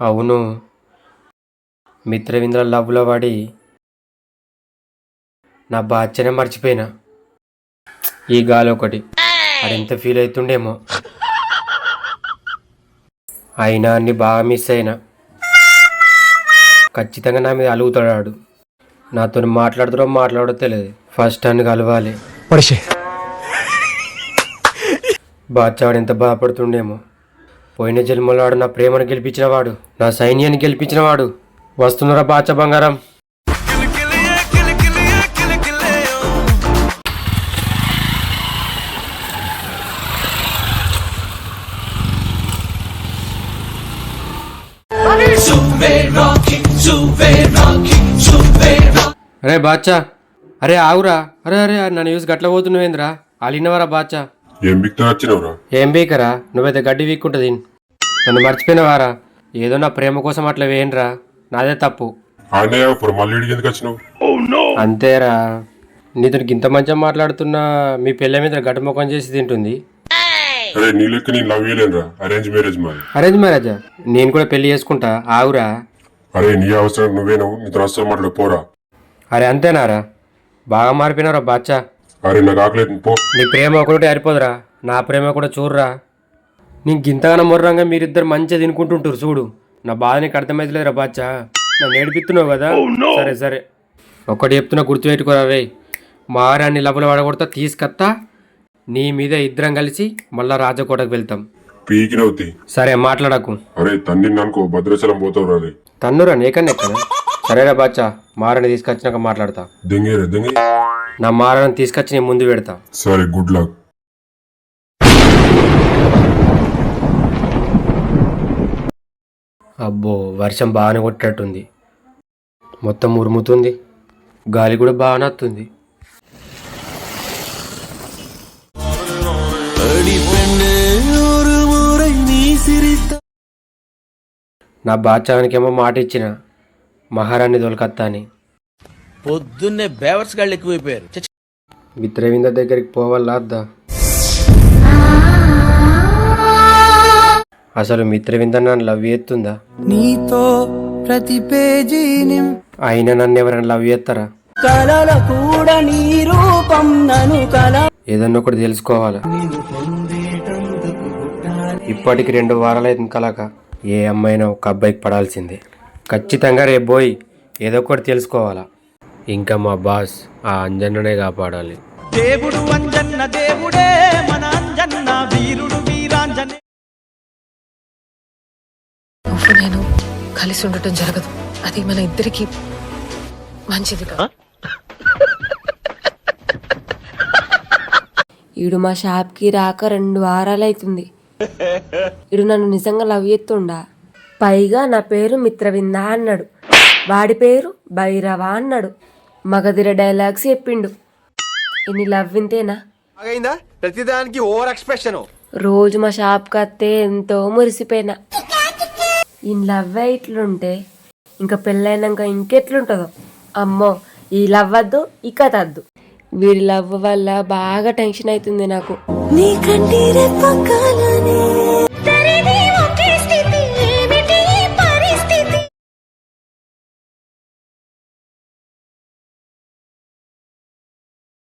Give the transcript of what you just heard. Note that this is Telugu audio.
అవును. మిత్రవింద్ర లవ్లో పడి నా బాధ్యనే మర్చిపోయినా. ఈ గాలి ఒకటి. ఎంత ఫీల్ అవుతుండేమో. అయినా అన్ని బాగా మిస్ అయినా. ఖచ్చితంగా నా మీద అలుగుతాడు ఆడు నాతో మాట్లాడుతాడో మాట్లాడో తెలియదు. ఫస్ట్ అన్ని కలవాలి. బాచ్చావాడు ఎంత బాధపడుతుండేమో. పోయిన జన్మలో వాడు నా ప్రేమను గెలిపించిన వాడు నా సైన్యాన్ని గెలిపించిన వాడు. వస్తున్నారా బాచ బంగారం? అరే బాచ్చా అరే ఆవురా అరే అరే నన్ను చూసి గట్ల పోతున్నావేంద్రా? అలినవరా బాచ్చా ఏం బిక్తా వచ్చినవురా? ఏం బీకరా? నువ్వైతే గడ్డి వీక్కుంటుంది నన్ను మర్చిపోయినవారా? ఏదో నా ప్రేమ కోసం అట్లా వేయండిరా. నాదే తప్పు. అంతేరా. నీతో ఇంత మంచిగా మాట్లాడుతున్నా మీ పిల్ల మీద గడ్డ ముఖం చేసి తింటుంది. అరేంజ్ మ్యారేజ్ నేను కూడా పెళ్ళి చేసుకుంటా. ఆవురా అరే నీ అవసరం నువ్వేనవు నీతో అస్సలు మాట్లాడు పోరా అరే అంతేనారా? బాగా మారిపోయినారా బాచ్చా అరే నాకు ఆకలేదు పో. నీ ప్రేమ ఒకటి సరిపోదురా. నా ప్రేమ కూడా చూడరా. నీకు గింతగానో మొర్రంగా మీరిద్దరు మంచిగా తినుకుంటుంటారు చూడు. నా బాధ నీకు అర్థమైతలేదురా బాచ్చా నన్ను ఏడిపిస్తున్నావు కదా? సరే సరే. ఒకటి చెప్తున్నా గుర్తుపెట్టుకోరా రే మారాన్ని లబ్బలు పడగొడతా తీసుకొత్తా. నీ మీద ఇద్దరం కలిసి మళ్ళా రాజకోటకు వెళ్తాం. పీకినవుతి సరే మాట్లాడకు. అరే తన్ని అనుకో భద్రాచలం పోతావు రా తన్నురా నీకన్నా ఎక్కడ సరేరా బాచ్చా మారని తీసుకొచ్చినాక మాట్లాడతా. దెంగేరా దెంగి. నా మారని తీసుకొచ్చి నేను ముందు పెడతా. సరే గుడ్ లక్. అబ్బో వర్షం బాగానే కొట్టేటట్టుంది. మొత్తం ఉరుముతుంది. గాలి కూడా బాగానే వస్తుంది. నా బాచానికేమో మాట ఇచ్చిన. మహారాణి దొలకత్తా అని పొద్దున్నే బేవర్స్ గాళ్ళు ఎక్కువైపోయారు. మిత్రవింద దగ్గరికి పోవాలా వద్దా అసలు మిత్రవింద నన్ను లవ్ చేస్తుందా? నీతో ప్రతి పేజీ అయినా నన్ను ఎవరైనా లవ్ చేస్తారా? కలల కూడా నీ రూపం నను కల ఏదన్నా ఒకటి తెలుసుకోవాలా? ఇప్పటికి రెండు వారాలు అవుతుంది కలక ఏ అమ్మాయినా ఒక అబ్బాయికి పడాల్సిందే. ఖచ్చితంగా రేపు పోయి ఏదో ఒకటి తెలుసుకోవాలా. ఇంకా మా బాస్ ఆ అంజన్ననే కాపాడాలి. దేవుడు అంజన్న దేవుడే మన అంజన్న వీరుడు నువ్వు నేను కలిసి ఉండటం జరగదు. అది మన ఇద్దరికి మంచిది కాదు. ఈడు మా షాప్కి రాక రెండు వారాలైతుంది. ఈడు నన్ను నిజంగా లవ్ చేస్తుండా? పైగా నా పేరు మిత్రవింద అన్నాడు. వాడి పేరు భైరవ అన్నాడు. మగధిర డైలాగ్స్ చెప్పిండు. ఇన్ని లవ్ వింతేనా? అయిందా ప్రతిదానికి ఓవర్ ఎక్స్ప్రెషన్. రోజు మా షాప్కి వస్తే ఎంతో మురిసిపోయినా. ఈ లవ్ ఇట్లుంటే ఇంకా పెళ్ళైనాక ఇంకెట్లుంటుందో? అమ్మో ఈ లవ్ వద్దు ఈ కథ వద్దు. వీడి లవ్ వల్ల బాగా టెన్షన్ అవుతుంది నాకు. నీ కంటి